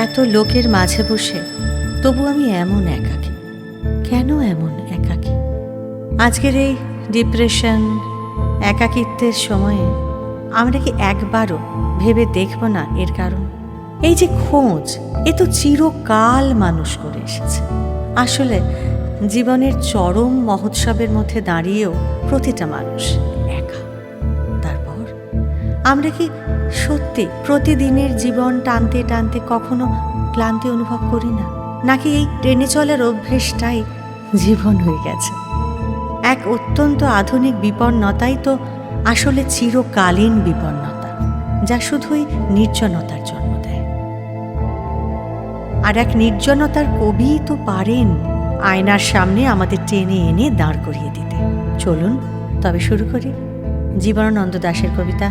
এত লোকের মাঝে বসে, তবু আমি এমন একাকী। কেন এমন একাকী? আজকের এই ডিপ্রেশন, একাকিত্বের সময়ে আমরা কি একবারও ভেবে দেখব না এর কারণ? এই যে খোঁজ, এ তো চিরকাল মানুষ করে এসেছে। আসলে জীবনের চরম মহোৎসবের মধ্যে দাঁড়িয়েও প্রতিটা মানুষ আমরা কি সত্যি প্রতিদিনের জীবন টানতে টানতে কখনো ক্লান্তি অনুভব করি না? নাকি এই ট্রেনে চলার অভ্যেসটাই জীবন হয়ে গেছে? এক অত্যন্ত আধুনিক বিপন্নতাই তো আসলে চিরকালীন বিপন্নতা, যা শুধুই নির্জনতার জন্ম দেয়। আর এক নির্জনতার কবি তো পারেন আয়নার সামনে আমাদের টেনে এনে দাঁড় করিয়ে দিতে। চলুন, তবে শুরু করি। জীবনানন্দ দাশের কবিতা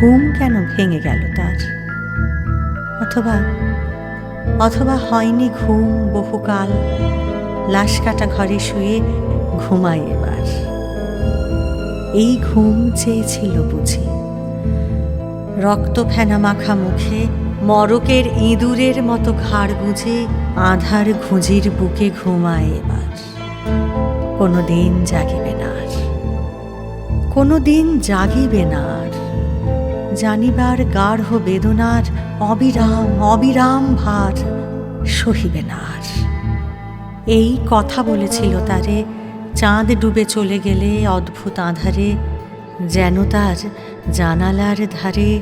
ঘুম কেন ভেঙে গেল তার? অথবা অথবা হয়নি ঘুম বহুকাল, লাশ কাটা ঘরে শুয়ে ঘুমাই এবার। এই ঘুম চেয়েছিল বুঝি। রক্ত ফেনা মাখা মুখে মরকের ইঁদুরের মতো ঘাড় গুঁজে আধার ঘুঁজির বুকে ঘুমায় এবার। কোনো দিন জাগিবে না আর। কোনো দিন জাগিবে না আর। জানিবার গাঢ় বেদনার অবিরাম অবিরাম ভার সহিবে না আর। এই কথা বলেছিল তারে, চাঁদ ডুবে চলে গেলে অদ্ভুত আধারে, যেন তার জানালার ধারে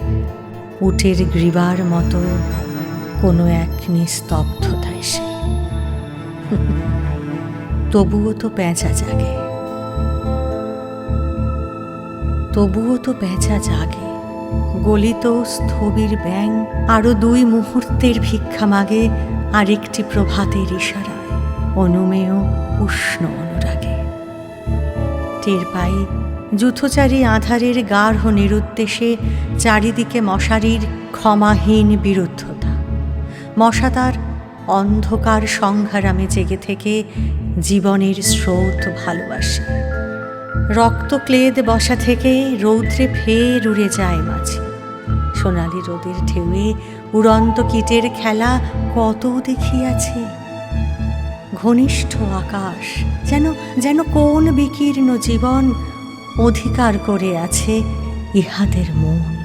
উটের গ্রীবার মতো কোনো এক নিস্তব্ধতা এসে। তবুও তো পেঁচা জাগে। তবুও তো পেঁচা জাগে। গলিত স্থবির ব্যাং আরও দুই মুহূর্তের ভিক্ষা মাগে, আরেকটি প্রভাতের ইশারায়, অনুমেয় উষ্ণ অনুরাগে। টের পাই যুথচারী আধারের গাঢ় নিরুদ্দেশে চারিদিকে মশারির ক্ষমাহীন বিরুদ্ধতা। মশা তার অন্ধকার সংঘারামে জেগে থেকে জীবনের স্রোত ভালোবাসে। রক্তক্লেদ বসা থেকে রৌদ্রে ফের উড়ে যায় মাঝি। সোনালি রোদের ঢেউয়ে উড়ন্ত কীটের খেলা কত দেখিয়াছে। ঘনিষ্ঠ আকাশ যেন যেন কোন বিকীর্ণ জীবন অধিকার করে আছে ইহাদের মন।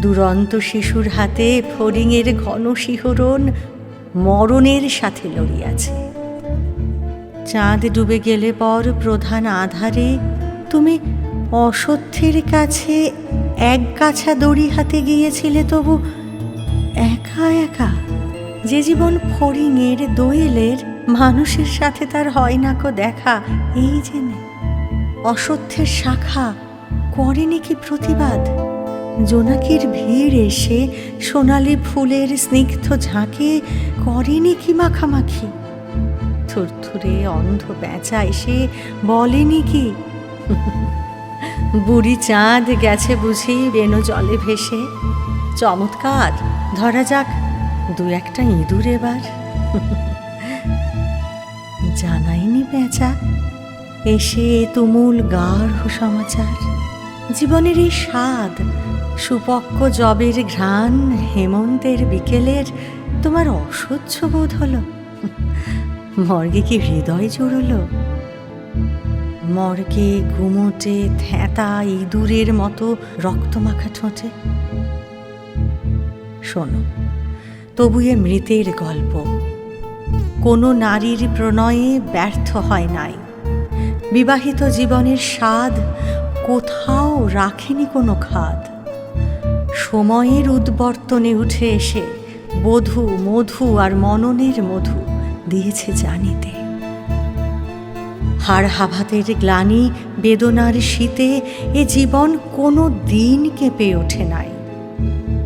দুরন্ত শিশুর হাতে ফড়িংয়ের ঘন শিহরণ মরণের সাথে লড়িয়াছে। চাঁদ ডুবে গেলে পর প্রধান আধারে তুমি অসত্যের কাছে এক গাছা দড়ি হাতে গিয়েছিলে তবু একা একা যে জীবন ফড়িংয়ের দোয়েলের মানুষের সাথে তার হয় না কো দেখা, এই জেনে অসত্যের শাখা করেনি কি প্রতিবাদ? জোনাকির ভিড় এসে সোনালি ফুলের স্নিগ্ধ ঝাঁকে করেনি কি মাখামাখি? থুরথুরে অন্ধ বেচা এসে বলেনি কি বুড়ি চাঁদ গেছে বুঝি বেনো জলে ভেসে। চমৎকার, ধরা যাক, দু একটা ইঁদুর এবার। জানাইনি পেঁচা এসে তুমুল গাঢ় সমাচার। জীবনের এই স্বাদ, সুপক্ক জবের ঘ্রাণ, হেমন্তের বিকেলের তোমার অসহ্য বোধ হলো। মর্গে কি হৃদয় জুড়ল? মর্গে ঘুমোটে থ্যাতা ইঁদুরের মতো রক্তমাখা ঠোঁটে। শোনো, তবু এ মৃতের গল্প। কোনো নারীর প্রণয়ে ব্যর্থ হয় নাই। বিবাহিত জীবনের স্বাদ কোথাও রাখেনি কোনো খাদ। সময়ের উদ্বর্তনে উঠে এসে বধু, মধু আর মননের মধু দিয়েছে জানিতে। হাড় হাভাতের গ্লানি বেদনার শীতে এ জীবন কোনো দিন কেঁপে ওঠে নাই।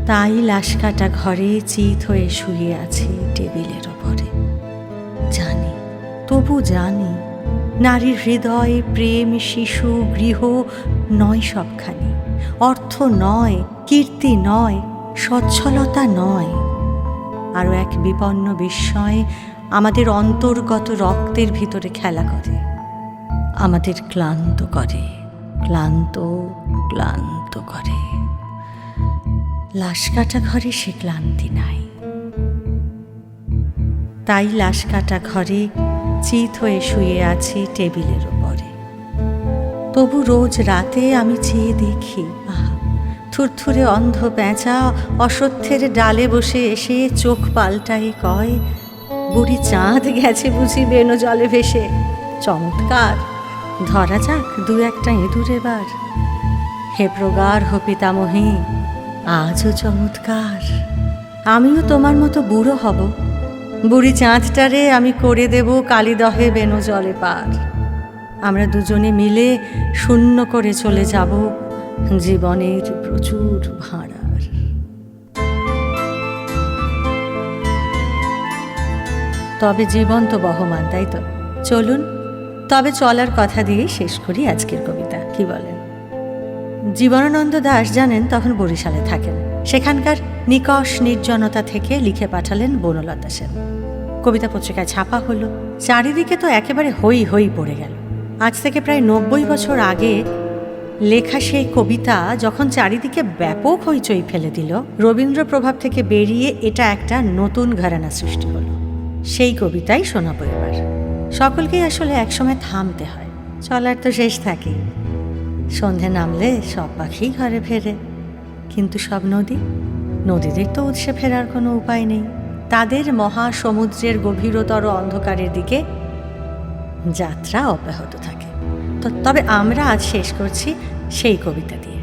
তাই লাশকাটা ঘরে চিত হয়ে শুয়ে আছে টেবিলের ওপরে। জানি, তবু জানি, নারীর হৃদয় প্রেম, শিশু, গৃহ নয় সবখানি। অর্থ নয়, কীর্তি নয়, সচ্ছলতা নয়। আরও এক বিপন্ন বিস্ময় আমাদের অন্তর্গত রক্তের ভিতরে খেলা করে। আমাদের ক্লান্ত করে, ক্লান্ত ক্লান্ত করে। লাশ কাটা ঘরে সে ক্লান্তি নাই। তাই লাশ কাটা ঘরে চিত হয়ে শুয়ে আছে টেবিলের ওপরে তবু রোজ রাতে আমি চেয়ে দেখি থুরথুরে অন্ধ পেঁচা অসত্যের ডালে বসে এসে চোখ পাল্টাই কয়, বুড়ি চাঁদ গেছে বুঝি বেনো জলে ভেসে, চমৎকার। ধরা যাক দু একটা ইঁদুর এবার। হে প্রগার হো পিতামহী, আজও চমৎকার। আমিও তোমার মতো বুড়ো হব। বুড়ি চাঁদটারে আমি করে দেব কালিদহে বেনো জলে পার। আমরা দুজনে মিলে শূন্য করে চলে যাব জীবনের প্রচুর ভাঁড়ার। তবে জীবন তো বহমান, তাই তো? চলুন। তবে চলার কথা দিয়ে শেষ করি আজকের কবিতা। কি বলেন? জীবনানন্দ দাস জানেন তখন বরিশালে থাকেন। সেখানকার নিকষ নির্জনতা থেকে লিখে পাঠালেন বনলতা সেন। কবিতা পত্রিকায় ছাপা হলো, চারিদিকে তো একেবারে হই হই পড়ে গেল। আজ থেকে প্রায় নব্বই বছর আগে লেখা সেই কবিতা যখন চারিদিকে ব্যাপক হইচই ফেলে দিল রবীন্দ্র প্রভাব থেকে বেরিয়ে এটা একটা নতুন ঘরানা সৃষ্টি হলো। সেই কবিতাই শোনাবো এবার। সকলকেই আসলে একসময় থামতে হয়। চলার তো শেষ থাকে সন্ধে নামলে সব পাখি ঘরে ফেরে। কিন্তু সব নদী, নদীদের তো উৎসে ফেরার কোনো উপায় নেই। তাদের মহা সমুদ্রের গভীরতর অন্ধকারের দিকে যাত্রা অব্যাহত থাকে। তো তবে আমরা আজ শেষ করছি সেই কবিতা দিয়ে।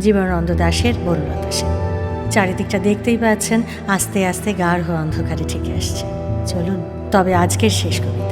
জীবনানন্দ দাশের বনলতা সেন। চারিদিকটা দেখতেই পাচ্ছেন, আস্তে আস্তে গাঢ় অন্ধকারে ঠিক আসছে। চলুন, তবে আজকের শেষ কবিতা।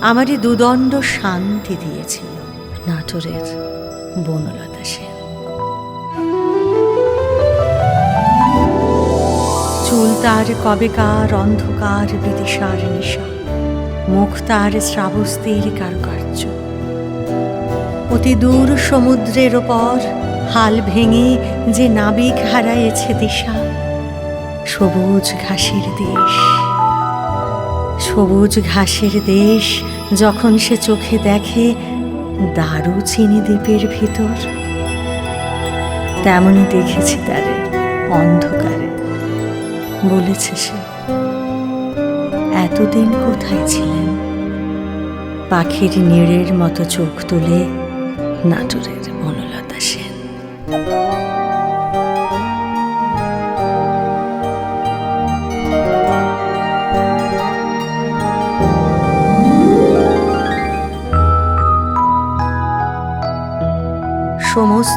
আমারই দুদণ্ড শান্তি দিয়েছিল নাটোরের বনলতা সেন। চুল তার কবেকার, অন্ধকার, বিদিশার নিশা। মুখ তার শ্রাবস্তির কারুকার্য। অতি দূর সমুদ্রের ওপর হাল ভেঙে যে নাবিক হারাইছে দিশা, সবুজ ঘাসের দেশ, সবুজ ঘাসের দেশ যখন সে চোখে দেখে দারু চিনি দ্বীপের ভিতর, তেমনই দেখেছি তারে অন্ধকারে। বলেছে সে, এতদিন কোথায় ছিলেন? পাখির নীড়ের মতো চোখ তুলে নাটোরের বনলতা সেন।